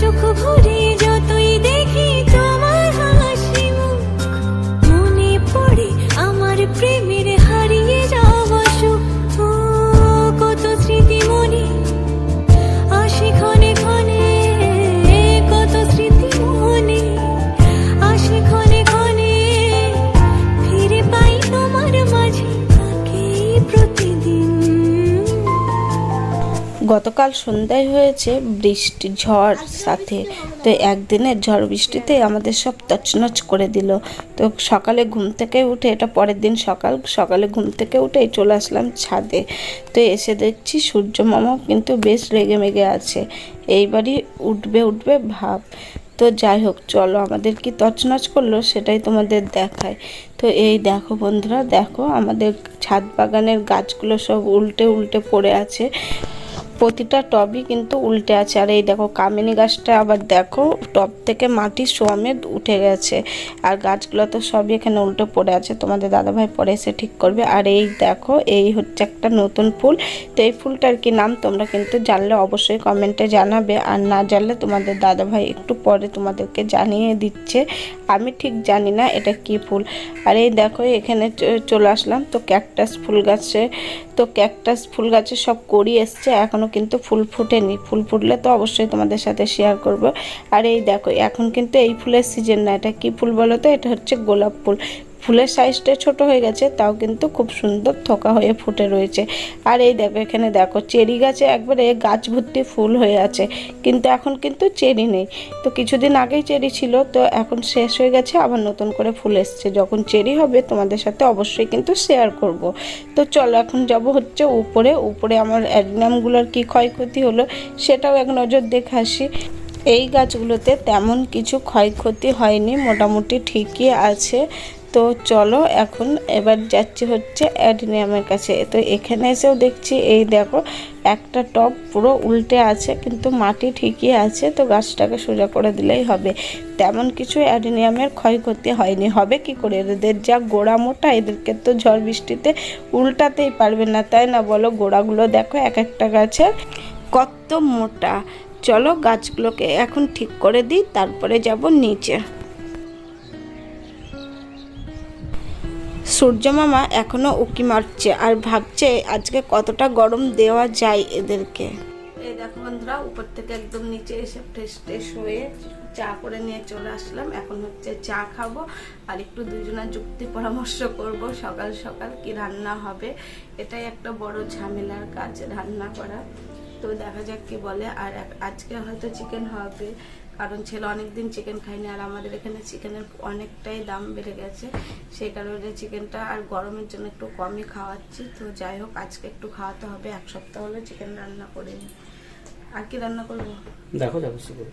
চোখ ভরে গতকাল সন্ধ্যায় হয়েছে বৃষ্টি, ঝড় সাথে। তো একদিনের ঝড় বৃষ্টিতে আমাদের সব তছনছ করে দিল। তো সকালে ঘুম থেকে উঠে, এটা পরের দিন সকাল, সকালে ঘুম থেকে উঠে চলে আসলাম ছাদে। তো এসে দেখছি সূর্য মামাও কিন্তু বেশ রেগে মেগে আছে। এইবারই উঠবে উঠবে ভাব। তো যাই হোক, চলো আমাদের কি তছনছ করল সেটাই তোমাদের দেখায় তো এই দেখো বন্ধুরা, দেখো আমাদের ছাদ বাগানের গাছগুলো সব উল্টে উল্টে পড়ে আছে। প্রতিটা টবই কিন্তু উল্টে আছে। আর এই দেখো, কামিনী গাছটা আবার দেখো, টব থেকে মাটি সমেত উঠে গেছে। আর গাছগুলো তো সবই এখানে উল্টে পড়ে আছে। তোমাদের দাদাভাই পরে এসে ঠিক করবে। আর এই দেখো, এই হচ্ছে একটা নতুন ফুল। তো এই ফুলটার কি নাম তোমরা কিন্তু জানলে অবশ্যই কমেন্টে জানাবে। আর না জানলে তোমাদের দাদাভাই একটু পরে তোমাদেরকে জানিয়ে দিচ্ছে। আমি ঠিক জানি না এটা কি ফুল। আর এই দেখো, এখানে চলে আসলাম। তো ক্যাকটাস ফুল গাছে, তো ক্যাকটাস ফুল গাছে সব করি এসছে। এখনও কিন্তু ফুল ফুটেনি। ফুল ফুটলে তো অবশ্যই তোমাদের সাথে শেয়ার করব। আর এই দেখো, এখন কিন্তু এই ফুলের সিজন না, এটা কি ফুল বলো তো? এটা হচ্ছে গোলাপ ফুল। ফুলের সাইজটা ছোট হয়ে গেছে, তাও কিন্তু খুব সুন্দর থোকা হয়ে ফুটে রয়েছে। আর এই দেখো, এখানে দেখো, চেরি গাছে একবারে গাছ ভর্তি ফুল হয়ে আছে, কিন্তু এখন কিন্তু চেরি নেই। তো কিছুদিন আগেই চেরি ছিল, তো এখন শেষ হয়ে গেছে, আবার নতুন করে ফুল এসছে। যখন চেরি হবে, তোমাদের সাথে অবশ্যই কিন্তু শেয়ার করব। তো চলো, এখন যাব হচ্ছে উপরে। উপরে আমার অ্যাডনামগুলোর কি ক্ষয়ক্ষতি হলো, সেটাও এক নজর দেখে আসি। এই গাছগুলোতে তেমন কিছু ক্ষয়ক্ষতি হয়নি, মোটামুটি ঠিকই আছে। তো চলো, এখন এবার যাচ্ছি হচ্ছে অ্যাডিনিয়ামের কাছে। তো এখানে এসেও দেখছি, এই দেখো, একটা টব পুরো উল্টে আছে, কিন্তু মাটি ঠিকই আছে, তো গাছটাকে সোজা করে দিলেই হবে। তেমন কিছু অ্যাডিনিয়ামের ক্ষয়ক্ষতি হয়নি। হবে কি করে? এদের যা গোড়া মোটা, এদেরকে তো ঝড় বৃষ্টিতে উল্টাতেই পারবে না, তাই না বলো? গোড়াগুলো দেখো, এক একটা গাছের কত মোটা। চলো গাছগুলোকে এখন ঠিক করে দিই, তারপরে যাব নিচে। সূর্য মামা এখনও উকি মারছে আর ভাবছে আজকে কতটা গরম দেওয়া যায় এদেরকে। এই দেখো বন্ধুরা, উপর থেকে একদম নিচে এসে ফ্রেশ ট্রেশ হয়ে চা করে নিয়ে চলে আসলাম। এখন হচ্ছে চা খাব আর একটু দুজনের যুক্তি পরামর্শ করব সকাল সকাল কি রান্না হবে। এটাই একটা বড় ঝামেলার কাজ রান্না করা। তো দেখা যাক কি বলে। আর আজকে হয়তো চিকেন হবে। কারণ ছেলে অনেকদিন চিকেন খায়নি আর আমাদের এখানে চিকেনের অনেকটাই দাম বেড়ে গেছে। সেই কারণে চিকেনটা আর গরমের জন্য একটু কমই খাওয়াচ্ছি। তো যাই হোক আজকে একটু খাওয়াতে হবে। এক সপ্তাহ হলে চিকেন রান্না করে করিনি। আর কি রান্না করব? দেখো করে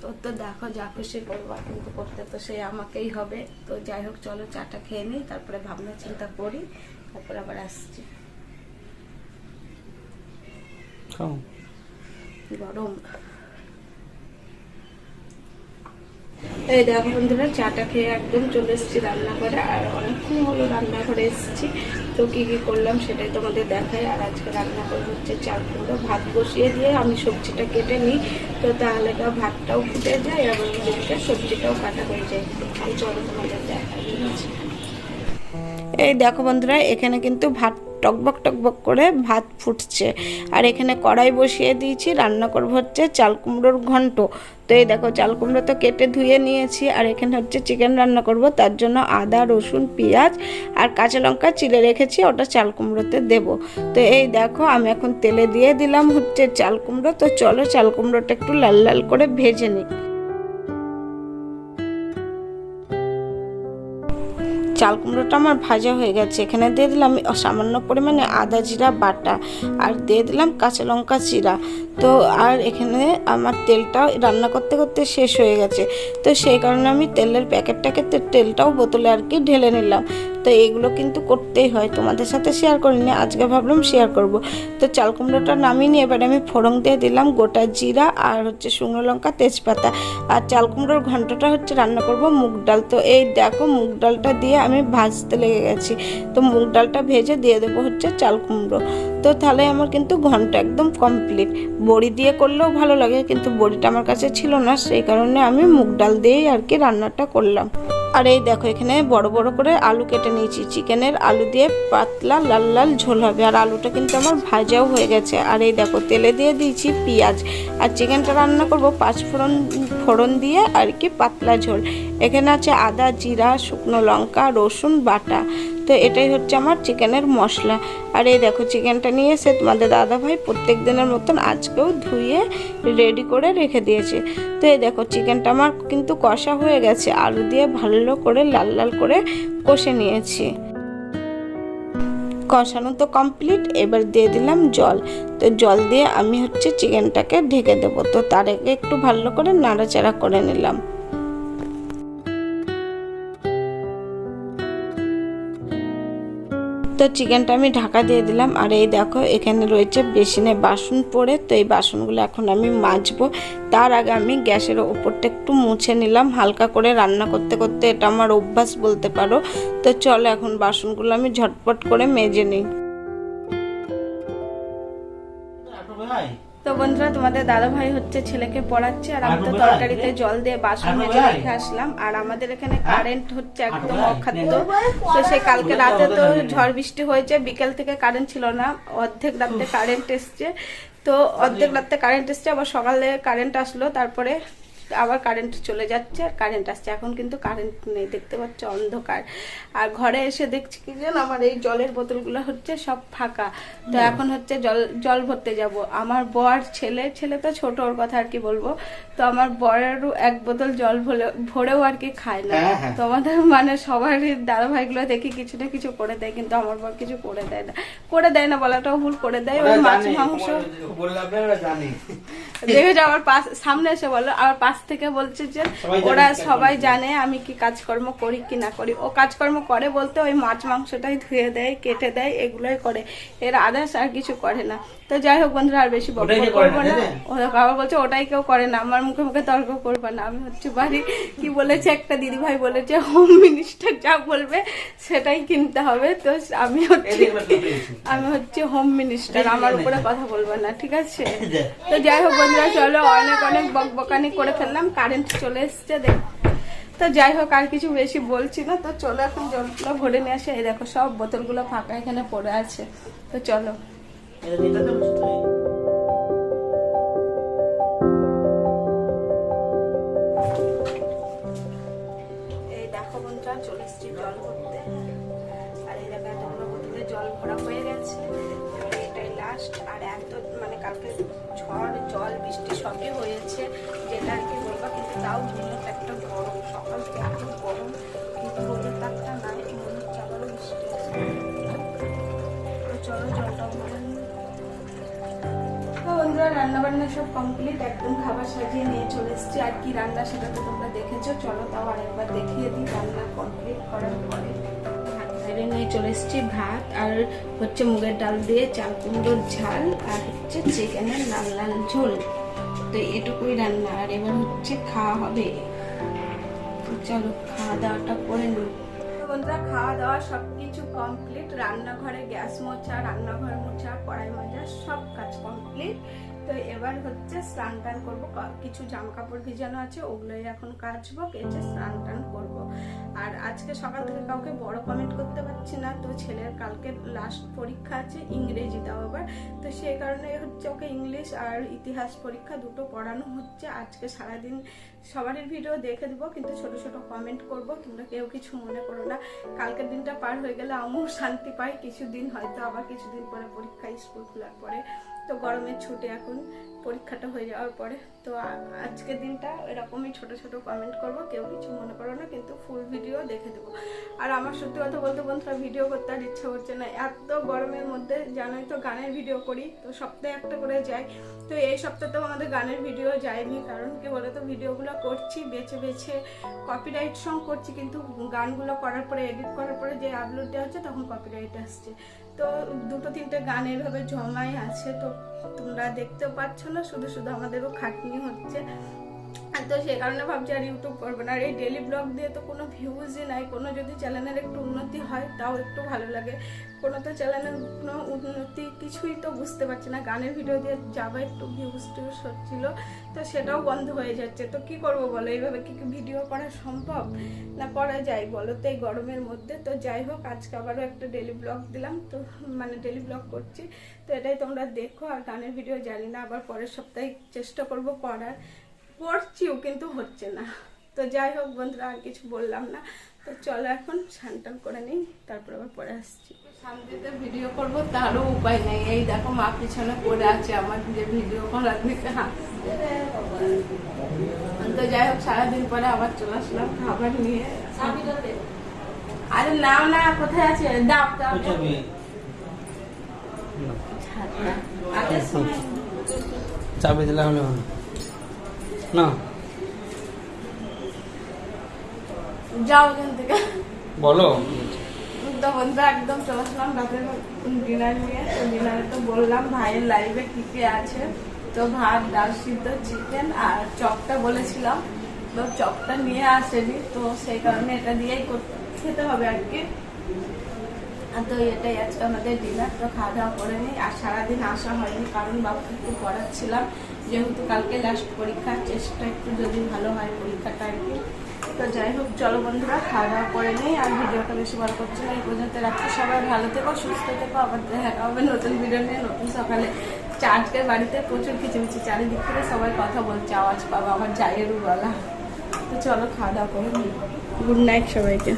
তোর তো দেখো যা খুশি করব। কিন্তু করতে তো সে আমাকেই হবে। তো যাই হোক চলো চাটা খেয়ে নিই তারপরে ভাবনা চিন্তা করি তারপরে আবার আসছি। খাও। গরম। এই দেখো বন্ধুরা চাটা খেয়ে একদম চলে এসেছি রান্নাঘরে, আর অনেকক্ষণ হলো রান্নাঘরে এসেছি। তো কী কী করলাম সেটাই তোমাদের দেখাই, আর আজকে রান্না হচ্ছে চাল কুমড়ো ভাত বসিয়ে দিয়ে। আমি সবজিটা কেটে নিই, তো তাহলে গা ভাতটাও ফুটে যায় এবং সবজিটাও কাটা হয়ে যায়। চলো তোমাদের দেখাই। এই দেখো বন্ধুরা, এখানে কিন্তু ভাত টকবক টকবক করে ভাত ফুটছে। আর এখানে কড়াই বসিয়ে দিয়েছি, রান্না করব হচ্ছে চাল কুমড়োর ঘন্ট। তো এই দেখো, চাল কুমড়ো তো কেটে ধুয়ে নিয়েছি, আর এখানে হচ্ছে চিকেন রান্না করব, তার জন্য আদা, রসুন, পেঁয়াজ আর কাঁচা লঙ্কা চিলে রেখেছি, ওটা চাল কুমড়োতে দেব। তো এই দেখো, আমি এখন তেলে দিয়ে দিলাম হচ্ছে চাল কুমড়ো, তো চলো চাল কুমড়োটা একটু লাল লাল করে ভেজে নিই। চাল কুমড়োটা আমার ভাজা হয়ে গেছে। এখানে দিয়ে দিলাম সামান্য পরিমাণে আদা জিরা বাটা আর দিয়ে দিলাম কাঁচা লঙ্কা চিরা তো আর এখানে আমার তেলটাও রান্না করতে করতে শেষ হয়ে গেছে। তো সেই কারণে আমি তেলের প্যাকেটটাকে তেলটাও বোতলে আর কি ঢেলে নিলাম। তো এইগুলো কিন্তু করতেই হয়, তোমাদের সাথে শেয়ার করিনি, আজকে ভাবলাম শেয়ার করব। তো চাল কুমড়োটা নামিয়ে নিয়ে এবারে আমি ফোড়ন দিয়ে দিলাম গোটা জিরা আর হচ্ছে শুকনো লঙ্কা, তেজপাতা। আর চাল কুমড়োর ঘন্টটা হচ্ছে রান্না করব মুগ ডাল। তো এই দেখো মুগ ডালটা দিয়ে আমি ভাজতে লেগে গেছি। তো মুগ ডালটা ভেজে দিয়ে দেবো হচ্ছে চাল কুমড়ো। তো তাহলে আমার কিন্তু ঘণ্টা একদম কমপ্লিট বড়ি দিয়ে করলেও ভালো লাগে, কিন্তু বড়িটা আমার কাছে ছিল না, সেই কারণে আমি মুগ ডাল দিয়েই আর কি রান্নাটা করলাম। আর এই দেখো, এখানে বড় বড় করে আলু কেটে নিয়েছি। চিকেনের আলু দিয়ে পাতলা লাল লাল ঝোল হবে। আর আলুটা কিন্তু আমার ভাজাও হয়ে গেছে। আর এই দেখো, তেলে দিয়ে দিয়েছি পেঁয়াজ। আর চিকেনটা রান্না করব পাঁচ ফোড়ন ফোড়ন দিয়ে আর কি পাতলা ঝোল। এখানে আছে আদা, জিরা, শুকনো লঙ্কা, রসুন, বাটা। তো এটাই হচ্ছে আমার চিকেনের মশলা। আর এই দেখো, চিকেনটা নিয়ে এসে তোমাদের দাদা ভাই প্রত্যেক দিনের মতন আজকেও ধুয়ে রেডি করে রেখে দিয়েছে। তো এই দেখো, চিকেনটা আমার কিন্তু কষা হয়ে গেছে। আলু দিয়ে ভালো করে লাল লাল করে কষে নিয়েছি। কষানো তো কমপ্লিট এবার দিয়ে দিলাম জল। তো জল দিয়ে আমি হচ্ছে চিকেনটাকে ঢেকে দেবো। তো তার আগে একটু ভালো করে নাড়াচাড়া করে নিলাম। তো চিকেনটা আমি ঢাকা দিয়ে দিলাম। আর এই দেখো, এখানে রয়েছে বেসিনে বাসন পড়ে, তো এই বাসনগুলো এখন আমি মাজবো। তার আগে আমি গ্যাসের ওপরটা একটু মুছে নিলাম, হালকা করে রান্না করতে করতে এটা আমার অভ্যাস বলতে পারো। তো চলো এখন বাসনগুলো আমি ঝটপট করে মেজে নিই। তো বন্ধুরা তোমাদের দাদা ভাই হচ্ছে ছেলেকে পড়াচ্ছে আর আমি তো তরকারিতে জল দিয়ে বাসন মেজে রেখে আসলাম। আর আমাদের এখানে কারেন্ট হচ্ছে একদম অখাদ্য। তো সেই কালকে রাতে তো ঝড় বৃষ্টি হয়েছে বিকেল থেকে কারেন্ট ছিল না অর্ধেক রাতে কারেন্ট এসছে। তো অর্ধেক রাতে কারেন্ট এসছে আবার সকালে কারেন্ট আসলো তারপরে আবার কারেন্ট চলে যাচ্ছে আর কারেন্ট আসছে। এখন কিন্তু কারেন্ট নেই দেখতে পাচ্ছ অন্ধকার। আর ঘরে এসে দেখছি কি যেন আমার এই জলের বোতলগুলো হচ্ছে সব ফাঁকা। তো এখন হচ্ছে জল জল ভরতে যাব। আমার বর ছেলে ছেলে তো ছোট ওর কথা আর কি বলব। তো আমার বরেরও এক বোতল জল ভরে ভরেও আর কি খায় না। হ্যাঁ, হ্যাঁ। তো আমাদের মানে সবারই দাদা ভাইগুলো দেখি কিছু না কিছু করে দেয় কিন্তু আমার বর কিছু করে দেয় না। করে দেয় না বলাটাও ভুল করে দেয়। মাছ মাংস। দেখেছ আমার পাশ সামনে এসে বলো আমার পাশ থেকে বলছে যে ওরা সবাই জানে আমি কি কাজকর্ম করি কি না করি। ও কাজকর্ম করে বলতে ওই মাছ মাংসটাই ধুয়ে দেয় কেটে দেয় এগুলোই করে। এর আদার্স আর কিছু করে না। তো যাই হোক বন্ধুরা আর বেশি বকবক করব না, না? জানেন? ও আবার বলছে ওটাই কেউ করে না আমার মুখে মুখে তর্ক করবে না। আমি হচ্ছে বাড়ি কি বলেছে একটা দিদি ভাই বলেছে হোম মিনিস্টার যা বলবে সেটাই কিনতে হবে। তো আমি হচ্ছে। আমি হচ্ছে হোম মিনিস্টার আমার উপরে কথা বলবে না ঠিক আছে? তো যাই হোক বন্ধুরা চলো অনেক অনেক বকবকানি করে ফেললাম কারেন্ট চলে এসছে দেখ। তো যাই হোক আর কিছু বেশি বলছি না তো চলো এখন জলগুলো ভরে নিয়ে আসে। এই দেখো সব বোতলগুলো ফাঁকা এখানে পড়ে আছে। তো চলো। এটা নিতে বন্ধুরা চলে এসছি জল ভরতে আর এতগুলো জল হয়ে গেছে এটাই লাস্ট আর এত মানে কালকে ঝড় জল বৃষ্টি হয়েছে যেটা আর কি তাও দিনত একটা গরম সকাল থেকে এত গরম কিন্তু রোদের তাপটা নাই তো বন্ধুরা রান্না বান্না সব কমপ্লিট একদম খাবার সাজিয়ে নিয়ে চলে এসেছি। আর কি রান্না সেটা তো তোমরা দেখেছ। চলো তাও আরেকবার দেখিয়ে দিই রান্না কমপ্লিট করার পরে। নিয়ে চলে এসেছি ভাত, আর হচ্ছে মুগের ডাল দিয়ে চাল কুমড়োর ঝাল, আর হচ্ছে চিকেনের লাল লাল ঝোল। তো এটুকুই রান্না, আর এবার হচ্ছে খাওয়া হবে। চলো খাওয়া দাওয়াটা করে নিই বন্ধুরা, খাওয়া দাওয়া সব কিছু কমপ্লিট রান্নাঘরে গ্যাস মোছা, রান্নাঘর মোছা, কড়াই মাজা সব কাজ কমপ্লিট তো এবার হচ্ছে স্নান টান করব। কিছু জামা কাপড় ভিজানো আছে, ওগুলোই এখন কাচবো, কেচে স্নান টান করব। আর আজকে সকাল থেকে কাউকে বড় কমেন্ট করতে পারছি না, তো ছেলের কালকে লাস্ট পরীক্ষা আছে ইংরেজিটাও আবার। তো সেই কারণে হচ্ছে ওকে ইংলিশ আর ইতিহাস পরীক্ষা দুটো পড়ানো হচ্ছে। আজকে সারাদিন সবারই ভিডিও দেখে দেবো, কিন্তু ছোট ছোট কমেন্ট করব, তোমরা কেউ কিছু মনে করো না। কালকের দিনটা পার হয়ে গেলে আমিও শান্তি পাই, কিছুদিন হয়তো আবার কিছুদিন পরে পরীক্ষা, স্কুল খোলার পরে। তো গরমের ছুটে এখন। পরীক্ষাটা হয়ে যাওয়ার পরে। তো আজকের দিনটা এরকমই ছোট ছোট কমেন্ট করব, কেউ কিছু মনে করো না, কিন্তু ফুল ভিডিও দেখে দেবো। আর আমার সত্যি কথা বলতে বন্ধুরা ভিডিও করতে আর ইচ্ছা হচ্ছে না। এত গরমের মধ্যে, জানোই তো গানের ভিডিও করি, তো সপ্তাহে একটা করে যাই। তো এই সপ্তাহতেও আমাদের গানের ভিডিও যায়নি, কারণ কি বলে তো ভিডিওগুলো করছি, বেছে বেছে কপিরাইট সং করছি, কিন্তু গানগুলো করার পরে এডিট করার পরে যে আপলোড দেওয়া হচ্ছে, তখন কপিরাইট আসছে। তো দুটো তিনটে গান এভাবে জমাই আছে, তো তোমরা দেখতে পাচ্ছ না শুধু শুধু আমাদেরও খাটনি হচ্ছে। তো সেই কারণে ভাবছি আর ইউটিউব করব না। আর এই ডেলি ব্লগ দিয়ে তো কোনো ভিউজই নাই। কোনো যদি চ্যানেলের একটু উন্নতি হয়, তাও একটু ভালো লাগে। কোনো তো চ্যানেলের কোনো উন্নতি কিছুই তো বুঝতে পারছি না। গানের ভিডিও দিয়ে যাবে একটু ভিউজ টিউজ হচ্ছিল, তো সেটাও বন্ধ হয়ে যাচ্ছে। তো কি করব বলো? এইভাবে কি কি ভিডিও করা সম্ভব? না করা যায় বলো তো এই গরমের মধ্যে? তো যাই হোক, আজকে আবারও একটা ডেলি ব্লগ দিলাম। তো মানে ডেলি ব্লগ করছি। তো এটাই তোমরা দেখো। আর গানের ভিডিও জানি না, আবার পরের সপ্তাহে চেষ্টা করব করার। করছিও কিন্তু হচ্ছে না। তো যাই হোক বন্ধুরা আর কিছু বললাম না। তো চলো এখন স্নান করে নিই তারপর আবার পরে আসছি। শান্তিতে ভিডিও করব তারও উপায় নেই। এই দেখো মা পিছনে পড়ে আছে আমার যে ভিডিও করার দিকে তো যাই হোক সারাদিন পরে আবার চলে আসলাম খাবার নিয়ে। আরে নাও না কোথায় আছে? কোথায় যাবে? না। আগের সময় চাবি দিলে হলে হবে না। যাও এখান থেকে। বলো। তো একদম চলে আসলাম রাতের ডিনার নিয়ে। তো ডিনারে তো বললাম ভাইয়ের লাইভে কি কি আছে। তো ভাত ডাল সিদ্ধ চিকেন আর চপটা বলেছিলাম। তো চপটা নিয়ে আসেনি। তো সেই কারণে এটা দিয়েই খেতে হবে আর কি। আর তো এটাই আজকে আমাদের ডিনার তো খাওয়া দাওয়া করে নিই। আর সারাদিন আসা হয়নি কারণ বাবুকে একটু পড়াচ্ছিলাম। যেহেতু কালকে লাস্ট পরীক্ষা, চেষ্টা একটু যদি ভালো হয় পরীক্ষাটা আর কি। তো যাই হোক, চলো বন্ধুরা খাওয়া দাওয়া করে নিই আর ভিডিওটা বেশি বড় করছি না, এই পর্যন্ত রাখছি। সবাই ভালো থেকো, সুস্থ থেকো, আবার দেখা হবে নতুন ভিডিও নিয়ে, নতুন সকালে। চারটের বাড়িতে প্রচুর কিচিমিচি চারিদিক থেকে সবাই কথা বলছে, আওয়াজ পাবো, আমার জায়েরও গলা। তো চলো খাওয়া দাওয়া করে নিই। গুড নাইট সবাইকে।